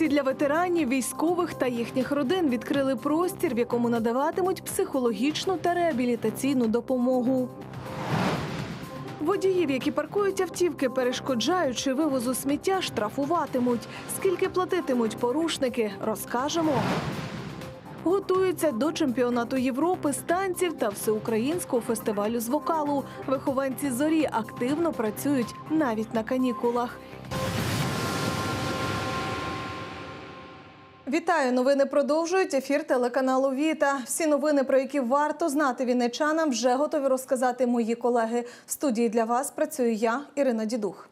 Вінниці для ветеранів, військових та їхніх родин відкрили простір, в якому надаватимуть психологічну та реабілітаційну допомогу. Водіїв, які паркують автівки, перешкоджаючи вивозу сміття, штрафуватимуть. Скільки платитимуть порушники, розкажемо. Готуються до чемпіонату Європи з танців та всеукраїнського фестивалю з вокалу. Вихованці зорі активно працюють навіть на канікулах. Вітаю! Новини продовжують ефір телеканалу Віта. Всі новини, про які варто знати вінничанам, вже готові розказати мої колеги. В студії для вас працюю я, Ірина Дідух.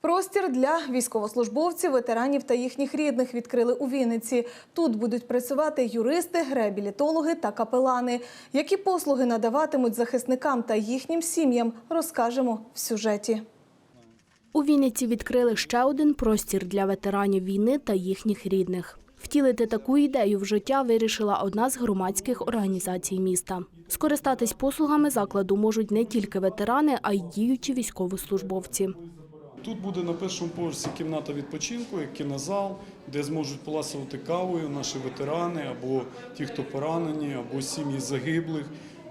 Простір для військовослужбовців, ветеранів та їхніх рідних відкрили у Вінниці. Тут будуть працювати юристи, реабілітологи та капелани. Які послуги надаватимуть захисникам та їхнім сім'ям, розкажемо в сюжеті. У Вінниці відкрили ще один простір для ветеранів війни та їхніх рідних. Втілити таку ідею в життя вирішила одна з громадських організацій міста. Скористатись послугами закладу можуть не тільки ветерани, а й діючі військовослужбовці. Тут буде на першому поверсі кімната відпочинку, як кінозал, де зможуть поласувати кавою наші ветерани або ті, хто поранені, або сім'ї загиблих.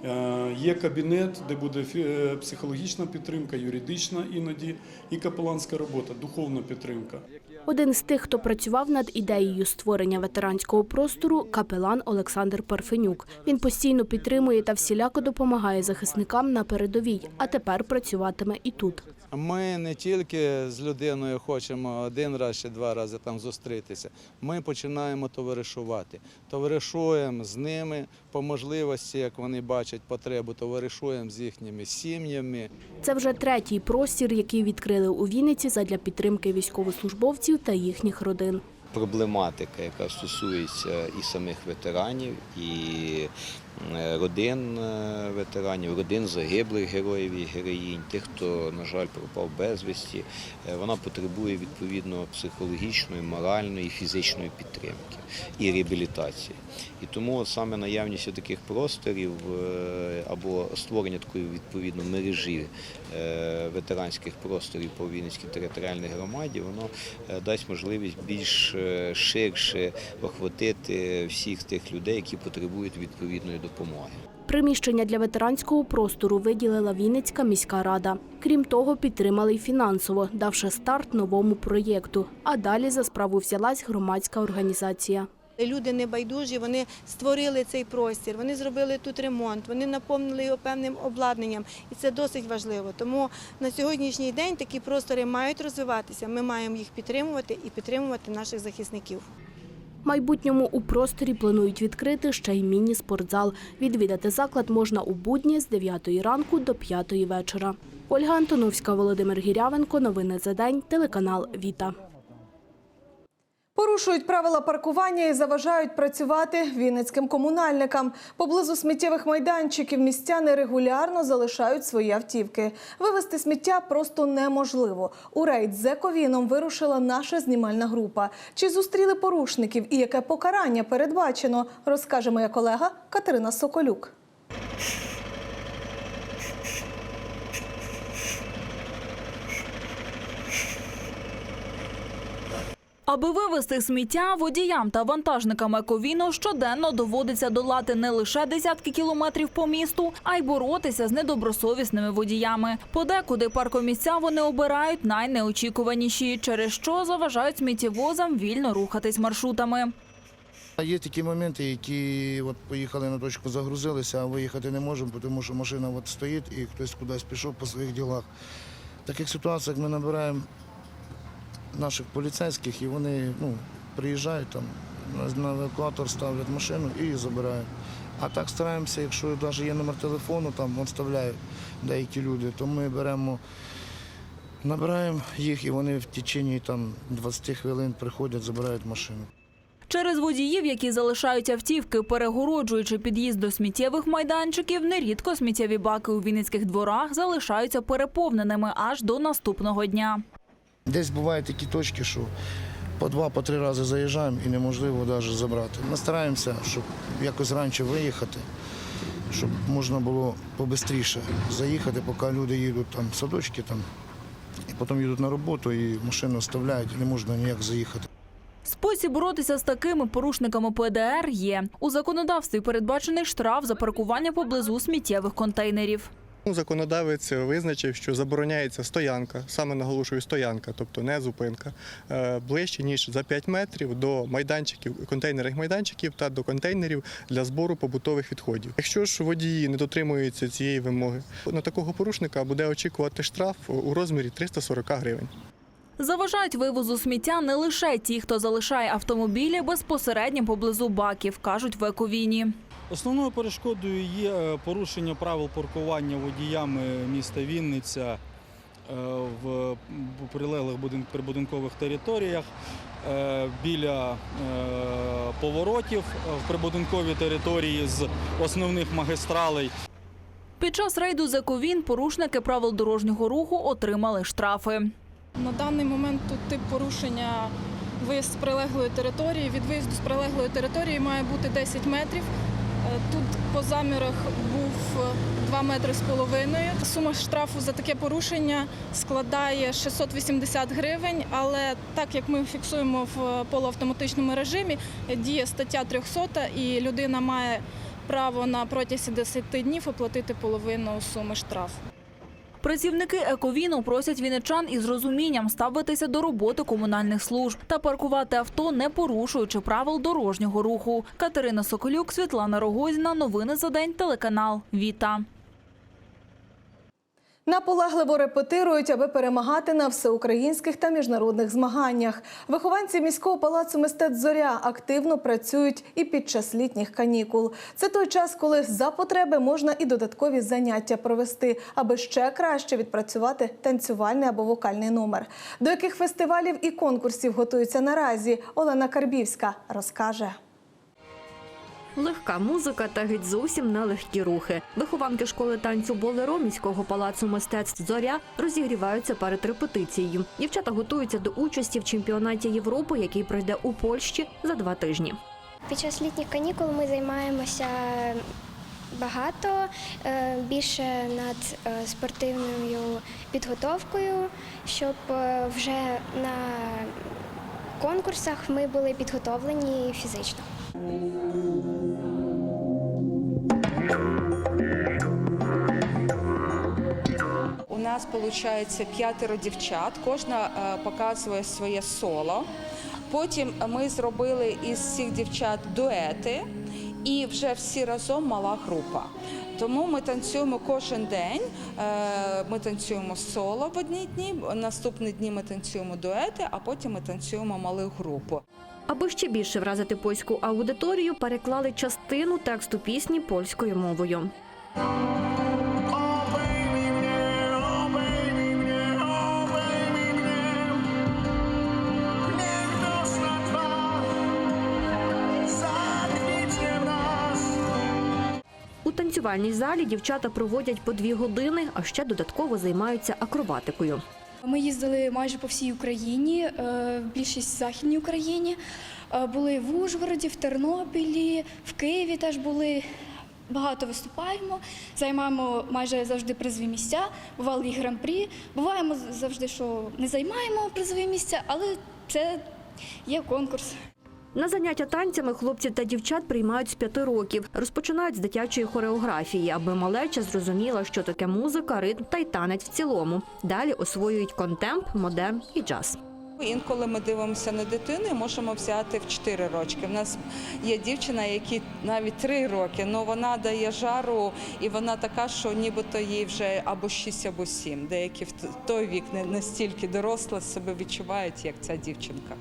Е, Є кабінет, де буде е, психологічна підтримка, юридична іноді і капеланська робота, духовна підтримка. Один з тих, хто працював над ідеєю створення ветеранського простору, капелан Олександр Парфенюк. Він постійно підтримує та всіляко допомагає захисникам на передовій, а тепер працюватиме і тут. Ми не тільки з людиною хочемо один раз чи два рази там зустрітися. Ми починаємо товаришувати. Товаришуємо з ними по можливості, як вони бачать потребу, товаришуємо з їхніми сім'ями. Це вже третій простір, який відкрили у Вінниці задля підтримки військовослужбовців та їхніх родин. проблематика, яка стосується і самих ветеранів, і родин е, ветеранів, родин загиблих героїв і героїнь, тих, хто, на жаль, пропав безвісті, е, вона потребує відповідно психологічної, моральної, фізичної підтримки і реабілітації. І тому саме наявність таких просторів е, або створення такої відповідно мережі е, ветеранських просторів по Вінницькій територіальній громаді, воно е, дасть можливість більш ширше охватити всіх тих людей, які потребують відповідної допомоги. Приміщення для ветеранського простору виділила Вінницька міська рада. Крім того, підтримали й фінансово, давши старт новому проєкту. А далі за справу взялась громадська організація. Люди небайдужі, вони створили цей простір, вони зробили тут ремонт, вони наповнили його певним обладнанням, і це досить важливо. Тому на сьогоднішній день такі простори мають розвиватися. Ми маємо їх підтримувати і підтримувати наших захисників. Майбутньому у просторі планують відкрити ще й міні-спортзал. Відвідати заклад можна у будні з 9 ранку до 5 вечора. Ольга Антоновська, Володимир Гірявенко. Новини за день. Телеканал Віта. Порушують правила паркування і заважають працювати вінницьким комунальникам. Поблизу сміттєвих майданчиків містяни регулярно залишають свої автівки. Вивезти сміття просто неможливо. У рейд з ековіном вирушила наша знімальна група. Чи зустріли порушників і яке покарання передбачено, розкаже моя колега Катерина Соколюк. Аби вивезти сміття, водіям та вантажникам ековіно щоденно доводиться долати не лише десятки кілометрів по місту, а й боротися з недобросовісними водіями. Подекуди паркомісця вони обирають найнеочікуваніші, через що заважають сміттєвозам вільно рухатись маршрутами. Є такі моменти, які от поїхали на точку, загрузилися, а виїхати не можемо, тому що машина от стоїть і хтось кудись пішов по своїх ділах. В таких ситуаціях ми набираємо наших поліцейських і вони ну, приїжджають там, на- евакуатор ставлять машину і забирають. А так стараємося, якщо навіть є номер телефону, там вставляють деякі люди, то ми беремо, набираємо їх і вони в течение там, 20 хвилин приходять, забирають машину. Через водіїв, які залишають автівки, перегороджуючи під'їзд до сміттєвих майданчиків, нерідко сміттєві баки у вінницьких дворах залишаються переповненими аж до наступного дня. Десь бувають такі точки, що по два, по три рази заїжджаємо і неможливо навіть забрати. Ми стараємося, щоб якось раніше виїхати, щоб можна було побистріше заїхати, поки люди їдуть там в садочки, там, і потім їдуть на роботу і машину оставляють, і не можна ніяк заїхати. Спосіб боротися з такими порушниками ПДР є. У законодавстві передбачений штраф за паркування поблизу сміттєвих контейнерів. Законодавець визначив, що забороняється стоянка, саме наголошую стоянка, тобто не зупинка, е, ближче ніж за 5 метрів до майданчиків, контейнерних майданчиків та до контейнерів для збору побутових відходів. Якщо ж водії не дотримуються цієї вимоги, на такого порушника буде очікувати штраф у розмірі 340 гривень. Заважають вивозу сміття не лише ті, хто залишає автомобілі безпосередньо поблизу баків, кажуть в Ековіні. Основною перешкодою є е, порушення правил паркування водіями міста Вінниця е, в прилеглих прибудинкових територіях е, біля поворотів в прибудинковій території з основних магістралей. Під час рейду з Ековін порушники правил дорожнього руху отримали штрафи. На даний момент тут тип порушення виїзд з прилеглої території. Від виїзду з прилеглої території має бути 10 метрів. Е, Тут по замірах був е, 2 метри з половиною. Сума штрафу за таке порушення складає 680 гривень, але так як ми фіксуємо в полуавтоматичному режимі, е, діє стаття 300 і людина має право на протязі 10 днів оплатити половину суми штрафу. Працівники Ековіну просять вінничан із розумінням ставитися до роботи комунальних служб та паркувати авто, не порушуючи правил дорожнього руху. Катерина Соколюк, Світлана Рогозіна. Новини за день. Телеканал Віта. Наполегливо репетирують, аби перемагати на всеукраїнських та міжнародних змаганнях. Вихованці міського палацу мистецтв Зоря активно працюють і під час літніх канікул. Це той час, коли за потреби можна і додаткові заняття провести, аби ще краще відпрацювати танцювальний або вокальний номер. До яких фестивалів і конкурсів готуються наразі? Олена Карбівська розкаже. Легка музика та геть зовсім нелегкі рухи. Вихованки школи танцю Болеро міського палацу мистецтв Зоря розігріваються перед репетицією. Дівчата готуються до участі в чемпіонаті Європи, який пройде у Польщі за два тижні. Під час літніх канікул ми займаємося багато, е, більше над е, спортивною підготовкою, щоб е, вже на конкурсах ми були підготовлені фізично. У нас виходить п'ятеро дівчат, кожна е, показує своє соло. Потім ми зробили із цих дівчат дуети, і вже всі разом мала група. Тому ми танцюємо кожен день. Е, Ми танцюємо соло в одні дні, наступні дні ми танцюємо дуети, а потім ми танцюємо малу групу. Аби ще більше вразити польську аудиторію, переклали частину тексту пісні польською мовою. У танцювальній залі дівчата проводять по дві години, а ще додатково займаються акробатикою. Ми їздили майже по всій Україні, е, більшість в Західній Україні. Е, Були в Ужгороді, в Тернопілі, в Києві теж були. Багато виступаємо, займаємо майже завжди призові місця, бували і гран-прі. Буваємо завжди, що не займаємо призові місця, але це є конкурс. На заняття танцями хлопці та дівчат приймають з п'яти років. Розпочинають з дитячої хореографії, аби малеча зрозуміла, що таке музика, ритм та й танець в цілому. Далі освоюють контемп, модерн і джаз. Інколи ми дивимося на дитину і можемо взяти в 4 рочки. У нас є дівчина, якій навіть 3 роки, але вона дає жару, і вона така, що нібито їй вже або 6, або 7. Деякі в той вік не настільки доросла себе відчувають, як ця дівчинка.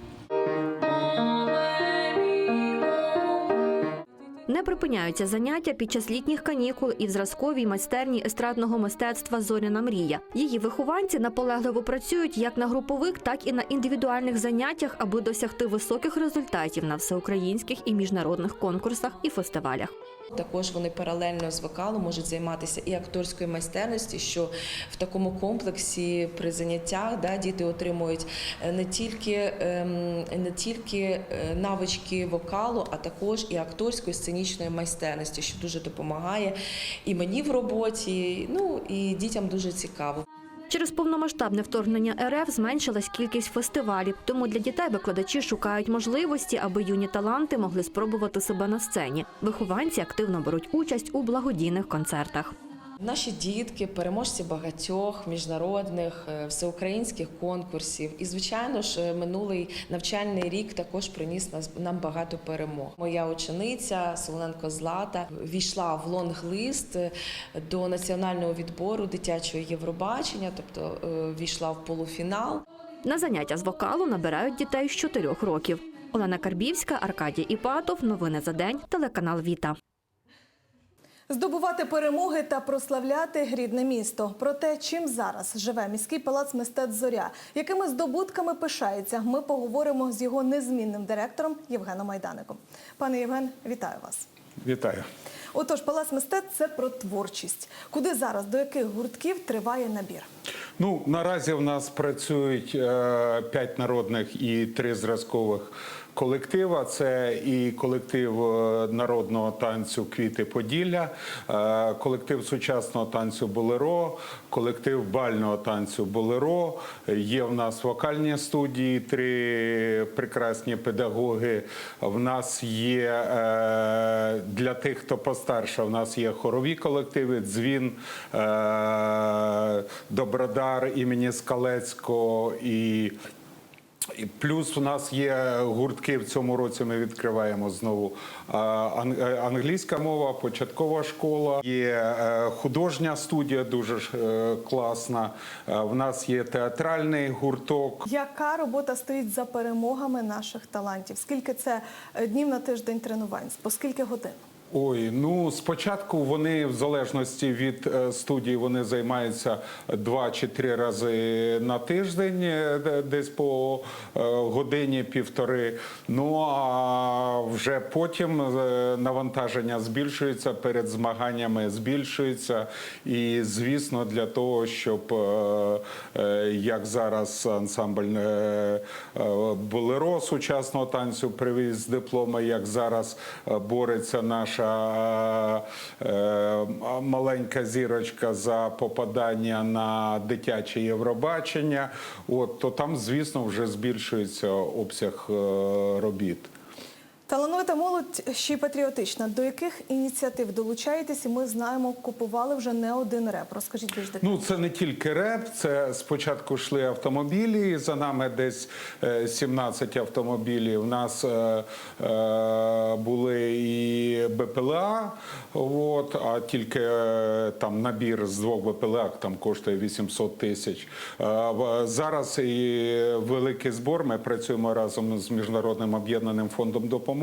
Не припиняються заняття під час літніх канікул і в зразковій майстерні естрадного мистецтва Зоряна мрія. Її вихованці наполегливо працюють як на групових, так і на індивідуальних заняттях, аби досягти високих результатів на всеукраїнських і міжнародних конкурсах і фестивалях. Також вони паралельно з вокалом можуть займатися і акторською майстерністю, що в такому комплексі при заняттях да, діти отримують е, не тільки, ем, не тільки е, навички вокалу, а також і акторської сценічної майстерності, що дуже допомагає і мені в роботі, ну і дітям дуже цікаво. Через повномасштабне вторгнення РФ зменшилась кількість фестивалів, тому для дітей викладачі шукають можливості, аби юні таланти могли спробувати себе на сцені. Вихованці активно беруть участь у благодійних концертах. Наші дітки, переможці багатьох міжнародних е, всеукраїнських конкурсів. І, звичайно ж, е, минулий навчальний рік також приніс нам багато перемог. Моя учениця Солоненко Злата війшла в лонг-лист е, до національного відбору дитячого Євробачення, тобто війшла в полуфінал. На заняття з вокалу набирають дітей з 4 років. Олена Карбівська, Аркадій Іпатов. Новини за день. Телеканал Віта. Здобувати перемоги та прославляти рідне місто. Про те, чим зараз живе міський палац мистецтв Зоря, якими здобутками пишається, ми поговоримо з його незмінним директором Євгеном Майдаником. Пане Євген, вітаю вас. Вітаю. Отож, палац мистецтв це про творчість. Куди зараз до яких гуртків триває набір? Ну наразі в нас працюють е, п'ять народних і три зразкових колектива. Це і колектив е, народного танцю Квіти Поділля, е, колектив сучасного танцю Болеро, колектив бального танцю Болеро. Є в нас вокальні студії, три прекрасні педагоги. В нас є е, для тих, хто постарше, в нас є хорові колективи, дзвін, Добродар імені Скалецького і. І плюс у нас є гуртки в цьому році. Ми відкриваємо знову е, англійська мова, початкова школа. Є е, художня студія, дуже е, класна. В нас є театральний гурток. Яка робота стоїть за перемогами наших талантів? Скільки це днів на тиждень тренувань? По скільки годин? Ой, ну спочатку вони в залежності від е, студії вони займаються два чи три рази на тиждень, е, десь по е, годині півтори. Ну а вже потім навантаження збільшується перед змаганнями, збільшується. І звісно, для того, щоб як зараз ансамбль е, Болеро сучасного танцю привіз дипломи, як зараз бореться наша е, маленька зірочка за попадання на дитяче Євробачення. От то там, звісно, вже збільшується обсяг е, робіт. Талановита молодь ще й патріотична. До яких ініціатив долучаєтесь? І ми знаємо, купували вже не один реп. Розкажіть більш детально. Ну, це не тільки реп, це спочатку йшли автомобілі. За нами десь е, 17 автомобілів. У нас е, е, були і БПЛА, от, а тільки е, там набір з двох БПЛА там коштує 800 тисяч. Е, в- Зараз і великий збор. Ми працюємо разом з міжнародним об'єднаним фондом допомоги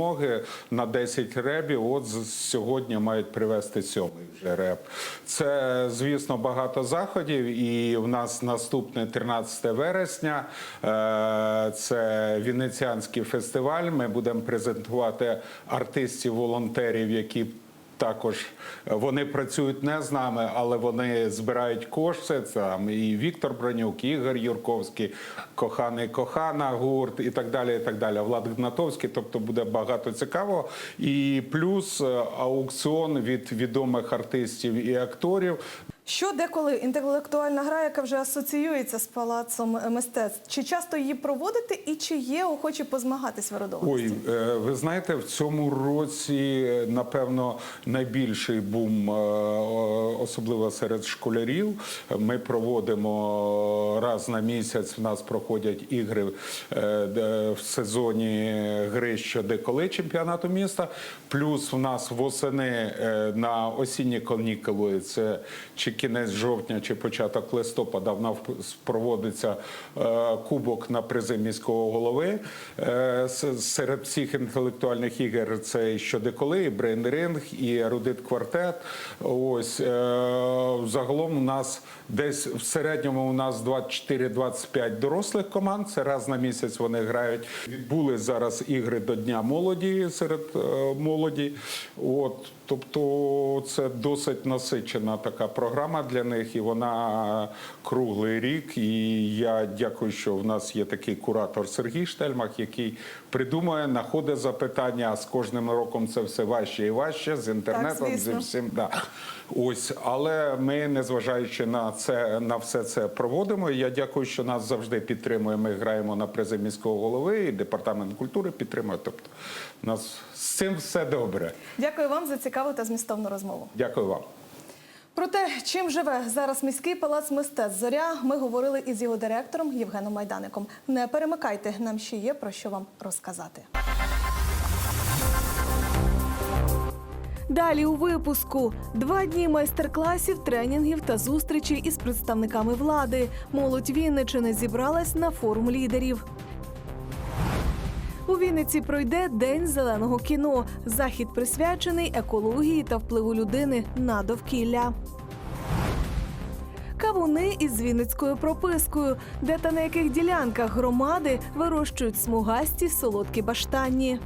на 10 ребів. От сьогодні мають привезти сьомий вже реп. Це, звісно, багато заходів. І в нас наступне 13 вересня. е, Це Венеціанський фестиваль. Ми будемо презентувати артистів-волонтерів, які також е, вони працюють не з нами, але вони збирають кошти. Там і Віктор Бронюк, і Ігор Юрковський, коханий кохана гурт і так далі. І так далі. Влад Гнатовський. Тобто буде багато цікавого. І плюс е, аукціон від відомих артистів і акторів. Що деколи інтелектуальна гра, яка вже асоціюється з палацом мистецтв? Чи часто її проводите і чи є охочі позмагатись в ерудованості? Ой, е, ви знаєте, в цьому році е, напевно найбільший бум, е, особливо серед школярів. Ми проводимо раз на місяць. В нас проходять ігри е, в сезоні гри щодо коли чемпіонату міста. Плюс в нас восени е, на осінні канікули, це чи кінець жовтня, чи початок листопада. В нас проводиться е, кубок на призи міського голови. Е, Серед всіх інтелектуальних ігор це і щодеколи, і брейнринг, і ерудит квартет. Ось е, загалом у нас десь в середньому у нас 24-25 дорослих команд. Це раз на місяць вони грають. Відбули зараз ігри до Дня молоді серед молоді. От, тобто це досить насичена така програма. Програма для них, і вона круглий рік. І я дякую, що в нас є такий куратор Сергій Штельмах, який придумує, знаходить запитання. А з кожним роком це все важче і важче з інтернетом, зі всім. Да. Ось, але ми, незважаючи на це, на все це проводимо. І Я дякую, що нас завжди підтримує. Ми граємо на призи міського голови і департамент культури підтримує. Тобто, у нас з цим все добре. Дякую вам за цікаву та змістовну розмову. Дякую вам. Про те, чим живе зараз міський палац мистецтв Зоря, ми говорили із його директором Євгеном Майдаником. Не перемикайте, нам ще є про що вам розказати. Далі у випуску два дні майстер-класів, тренінгів та зустрічей із представниками влади. Молодь Вінничини зібралась на форум лідерів. У Вінниці пройде День зеленого кіно. Захід присвячений екології та впливу людини на довкілля. Кавуни із вінницькою пропискою, де та на яких ділянках громади вирощують смугасті солодкі баштанні.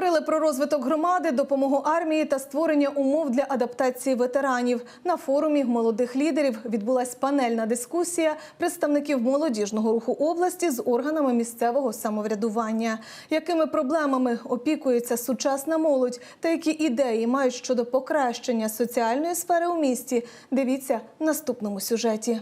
Говорили про розвиток громади, допомогу армії та створення умов для адаптації ветеранів. На форумі молодих лідерів відбулась панельна дискусія представників молодіжного руху області з органами місцевого самоврядування. Якими проблемами опікується сучасна молодь та які ідеї мають щодо покращення соціальної сфери у місті? Дивіться в наступному сюжеті.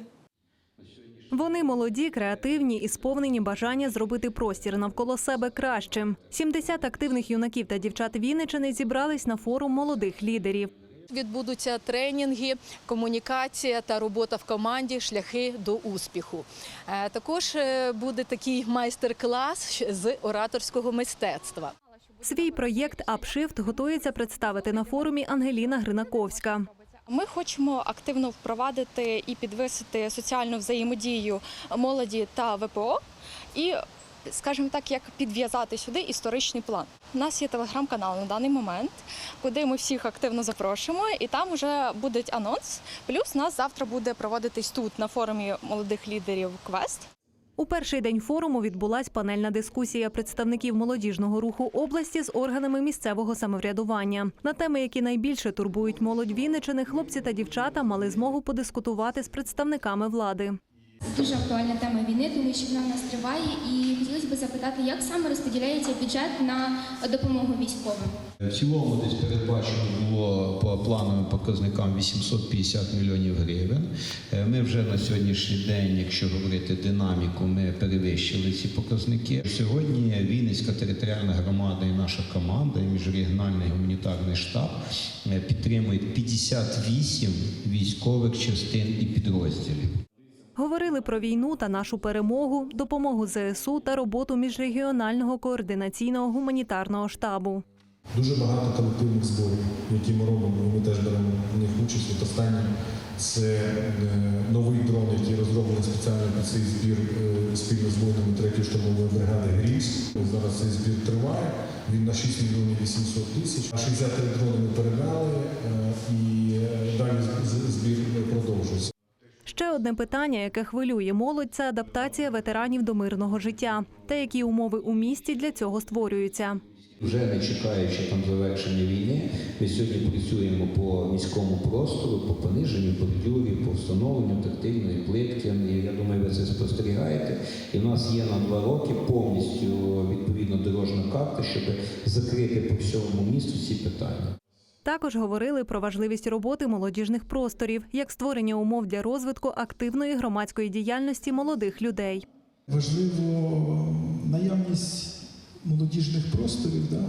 Вони молоді, креативні і сповнені бажання зробити простір навколо себе кращим. 70 активних юнаків та дівчат Вінничини зібрались на форум молодих лідерів. Відбудуться тренінги, комунікація та робота в команді, шляхи до успіху. Е, Також е, буде такий майстер-клас з ораторського мистецтва. Свій проєкт «Апшифт» готується представити на форумі Ангеліна Гринаковська. Ми хочемо активно впровадити і підвисити соціальну взаємодію молоді та ВПО і, скажімо так, як підв'язати сюди історичний план. У нас є телеграм-канал на даний момент, куди ми всіх активно запрошуємо, і там вже буде анонс. Плюс нас завтра буде проводитись тут на форумі молодих лідерів квест. У перший день форуму відбулась панельна дискусія представників молодіжного руху області з органами місцевого самоврядування. На теми, які найбільше турбують молодь Вінничини, хлопці та дівчата мали змогу подискутувати з представниками влади. Дуже актуальна тема війни, тому що вона в нас триває, і хотілося б запитати, як саме розподіляється бюджет на допомогу військовим. В цілому десь передбачено було по плановим показникам 850 мільйонів гривень. Е, Ми вже на сьогоднішній день, якщо говорити динаміку, ми перевищили ці показники. Сьогодні Вінницька територіальна громада і наша команда, і міжрегіональний гуманітарний штаб е, підтримують 58 військових частин і підрозділів. Говорили про війну та нашу перемогу, допомогу ЗСУ та роботу міжрегіонального координаційного гуманітарного штабу. Дуже багато колективних зборів, які ми робимо, і ми теж беремо в них участь. От останній це е, новий дрон, який розроблений спеціально під цей збір е, спільно з воїнами 3-ї штурмової бригади Грізь. Зараз цей збір триває. Він на 6 мільйонів 800 тисяч. 63 дрони ми передали е, і далі з- з- збір продовжується. Ще одне питання, яке хвилює молодь, це адаптація ветеранів до мирного життя та які умови у місті для цього створюються. Вже не чекаючи там завершення війни, ми сьогодні працюємо по міському простору, по пониженню бордюрів, по встановленню тактильної плитки. Я думаю, ви це спостерігаєте. І в нас є на два роки повністю відповідно дорожна карта, щоб закрити по всьому місту ці питання. Також говорили про важливість роботи молодіжних просторів як створення умов для розвитку активної громадської діяльності молодих людей. Важливо наявність молодіжних просторів, да?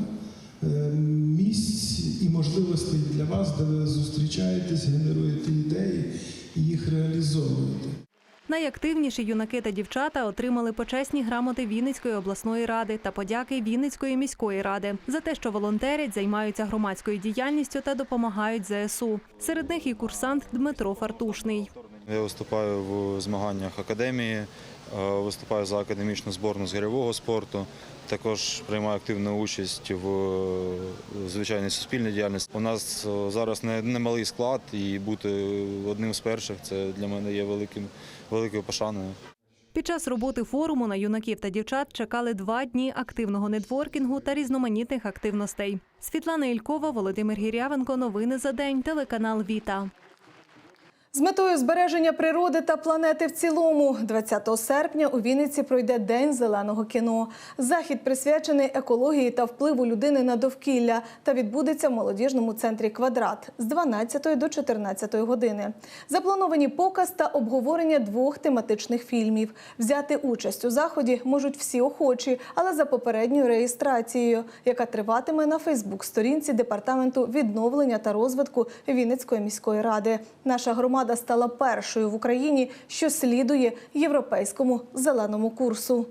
е, місць і можливостей для вас, де ви зустрічаєтесь, генеруєте ідеї і їх реалізовуєте. Найактивніші юнаки та дівчата отримали почесні грамоти Вінницької обласної ради та подяки Вінницької міської ради за те, що волонтерять, займаються громадською діяльністю та допомагають ЗСУ. Серед них і курсант Дмитро Фартушний. Я виступаю в змаганнях академії, е, виступаю за академічну зборну з гирьового спорту. Також приймаю активну участь в е, звичайній суспільній діяльності. У нас е, зараз немалий склад, і бути одним з перших це для мене є великою пошаною. Під час роботи форуму на юнаків та дівчат чекали два дні активного нетворкінгу та різноманітних активностей. Світлана Ількова, Володимир Гірявенко. Новини за день. Телеканал Віта. З метою збереження природи та планети в цілому, 20 серпня у Вінниці пройде День зеленого кіно. Захід присвячений екології та впливу людини на довкілля та відбудеться в молодіжному центрі Квадрат з 12 до 14 години. Заплановані показ та обговорення двох тематичних фільмів. Взяти участь у заході можуть всі охочі, але за попередньою реєстрацією, яка триватиме на Фейсбук-сторінці департаменту відновлення та розвитку Вінницької міської ради. Наша громада стала першою в Україні, що слідує європейському зеленому курсу.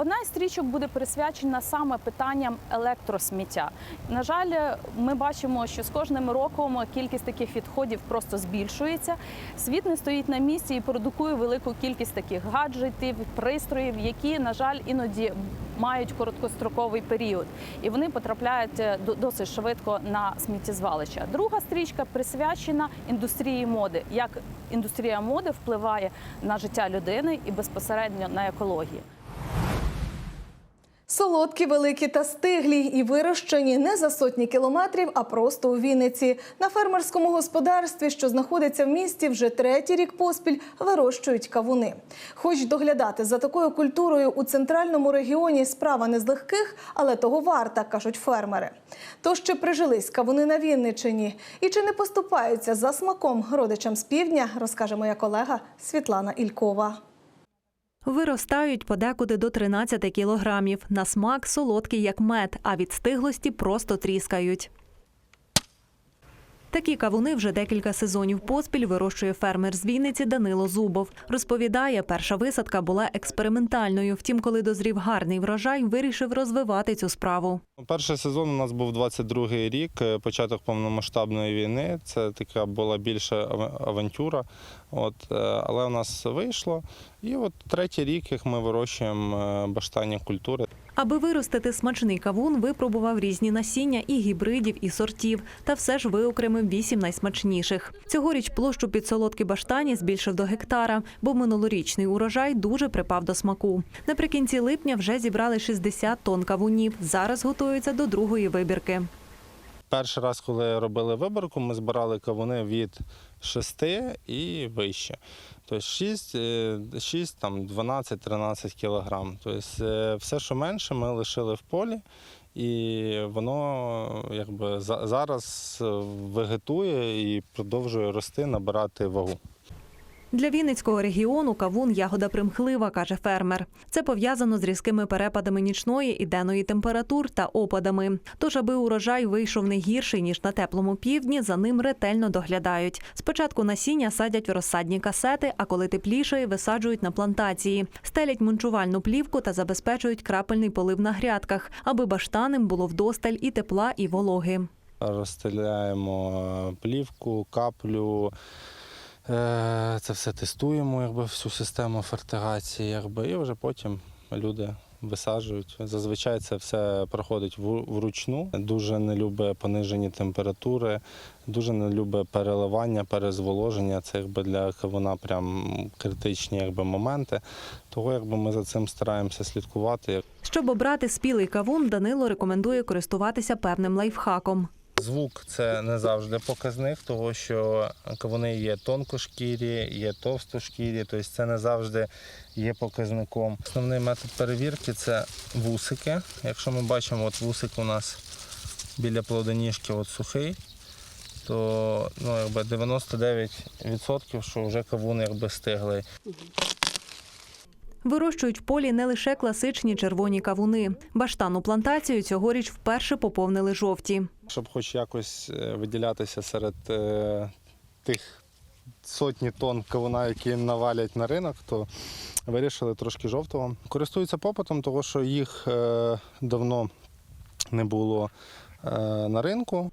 Одна із стрічок буде присвячена саме питанням електросміття. На жаль, ми бачимо, що з кожним роком кількість таких відходів просто збільшується. Світ не стоїть на місці і продукує велику кількість таких гаджетів, пристроїв, які, на жаль, іноді мають короткостроковий період, і вони потрапляють е, досить швидко на сміттєзвалища. Друга стрічка присвячена індустрії моди, як індустрія моди впливає на життя людини і безпосередньо на екологію. Солодкі, великі та стиглі і вирощені не за сотні кілометрів, а просто у Вінниці. На фермерському господарстві, що знаходиться в місті, вже третій рік поспіль вирощують кавуни. Хоч доглядати за такою культурою у центральному регіоні справа не з легких, але того варта, кажуть фермери. То ще прижились кавуни на Вінничині. І чи не поступаються за смаком родичам з півдня, розкаже моя колега Світлана Ількова. Виростають подекуди до 13 кілограмів. На смак солодкий, як мед, а від стиглості просто тріскають. Такі кавуни вже декілька сезонів поспіль вирощує фермер з Вінниці Данило Зубов. Розповідає, перша висадка була експериментальною. Втім, коли дозрів гарний врожай, вирішив розвивати цю справу. Перший сезон у нас був 22-й рік, е, початок повномасштабної війни. Це така була більша авантюра. От, е, але у нас вийшло. І от третій рік, як ми вирощуємо е, баштанні культури. Аби виростити смачний кавун, випробував різні насіння і гібридів, і сортів, та все ж виокремив вісім найсмачніших. Цьогоріч площу під солодкі баштані збільшив до гектара, бо минулорічний урожай дуже припав до смаку. Наприкінці липня вже зібрали 60 тонн кавунів. Зараз готуються до другої вибірки. Перший раз, коли робили виборку, ми збирали кавуни від 6 і вище. Тобто 6, 6 там 12-13 кілограм. Тобто все, що менше, ми лишили в полі. І воно якби за- зараз е, вегетує і продовжує рости, набирати вагу. Для Вінницького регіону кавун ягода примхлива, каже фермер. Це пов'язано з різкими перепадами нічної і денної температур та опадами. Тож, аби урожай вийшов не гірший ніж на теплому півдні, за ним ретельно доглядають. Спочатку насіння садять в розсадні касети, а коли теплішає, висаджують на плантації, стелять мунчувальну плівку та забезпечують крапельний полив на грядках, аби баштанам було вдосталь і тепла, і вологи. Розстріляємо е, плівку, каплю. Е, Це все тестуємо, якби всю систему фертигації, якби, і вже потім люди висаджують. Зазвичай це все проходить вручну. Дуже не любить понижені температури, дуже не любить переливання, перезволоження. Це якби для кавуна прям критичні якби, моменти. Того якби ми за цим стараємося слідкувати. Щоб обрати спілий кавун, Данило рекомендує користуватися певним лайфхаком. Звук це не завжди показник, того що кавуни є тонкошкірі, є товстошкірі, тобто це не завжди є показником. Основний метод перевірки це вусики. Якщо ми бачимо, от вусик у нас біля плодоніжки от сухий, то ну, якби 99% що вже кавун якби стиглий. Вирощують в полі не лише класичні червоні кавуни. Баштану плантацію цьогоріч вперше поповнили жовті. Щоб хоч якось е, виділятися серед е, тих сотні тонн кавуна, які навалять на ринок, то вирішили трошки жовтого. Користуються попитом, тому що їх е, давно не було на ринку.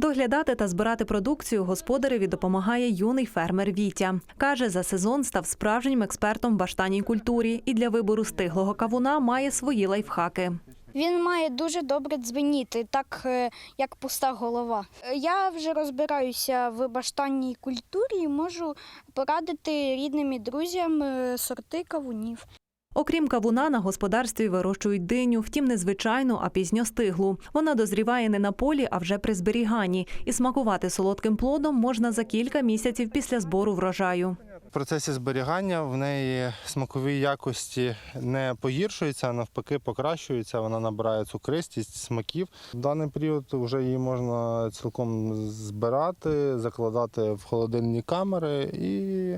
Доглядати та збирати продукцію господареві допомагає юний фермер Вітя. Каже, за сезон став справжнім експертом в баштанній культурі і для вибору стиглого кавуна має свої лайфхаки. Він має дуже добре дзвеніти, так е, як пуста голова. Е, Я вже розбираюся в баштанній культурі і можу порадити рідним і друзям е, сорти кавунів. Окрім кавуна, на господарстві вирощують диню, втім не звичайну, а пізньостиглу. Вона дозріває не на полі, а вже при зберіганні. І смакувати солодким плодом можна за кілька місяців після збору врожаю. В процесі зберігання в неї смакові якості не погіршуються, а навпаки покращуються. Вона набирає цукристість, смаків. В даний період вже її можна цілком збирати, закладати в холодильні камери і,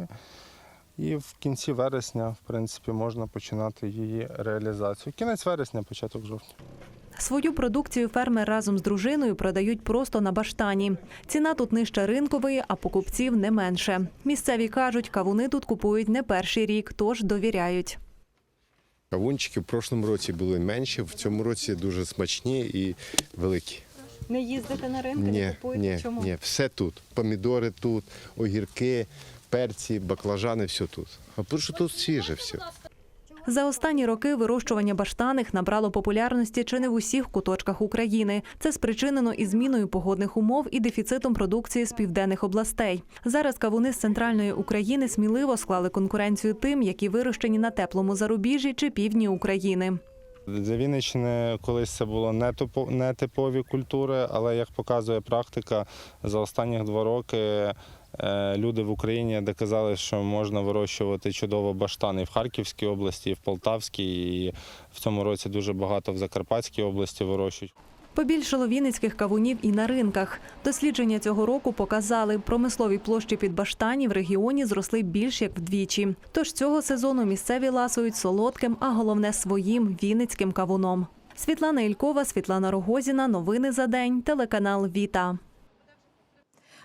і в кінці вересня, в принципі, можна починати її реалізацію. Кінець вересня, початок жовтня. Свою продукцію фермер разом з дружиною продають просто на баштані. Ціна тут нижча ринкової, а покупців не менше. Місцеві кажуть, кавуни тут купують не перший рік, тож довіряють. Кавунчики в прошлому році були менші, в цьому році дуже смачні і великі. Не їздите на ринки, Ні, ні, ні, все тут. Помідори тут, огірки, перці, баклажани, все тут. А тому що тут свіже все. За останні роки вирощування баштаних набрало популярності чи не в усіх куточках України. Це спричинено і зміною погодних умов і дефіцитом продукції з південних областей. Зараз кавуни з центральної України сміливо склали конкуренцію тим, які вирощені на теплому зарубіжжі чи півдні України. Для Вінниччини колись це було не типо- не типові культури, але як показує практика, за останні два роки люди в Україні доказали, що можна вирощувати чудово баштани і в Харківській області, і в Полтавській, і в цьому році дуже багато в Закарпатській області вирощують. Побільшало вінницьких кавунів і на ринках. Дослідження цього року показали, промислові площі під баштані в регіоні зросли більш як вдвічі. Тож цього сезону місцеві ласують солодким, а головне своїм вінницьким кавуном. Світлана Ількова, Світлана Рогозіна. Новини за день. Телеканал Віта.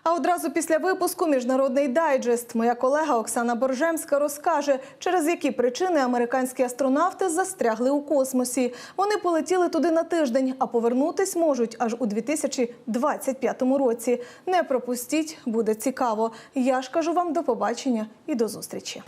А одразу після випуску міжнародний дайджест. Моя колега Оксана Боржемська розкаже, через які причини американські астронавти застрягли у космосі. Вони полетіли туди на тиждень, а повернутись можуть аж у 2025 році. Не пропустіть, буде цікаво. Я ж кажу вам до побачення і до зустрічі.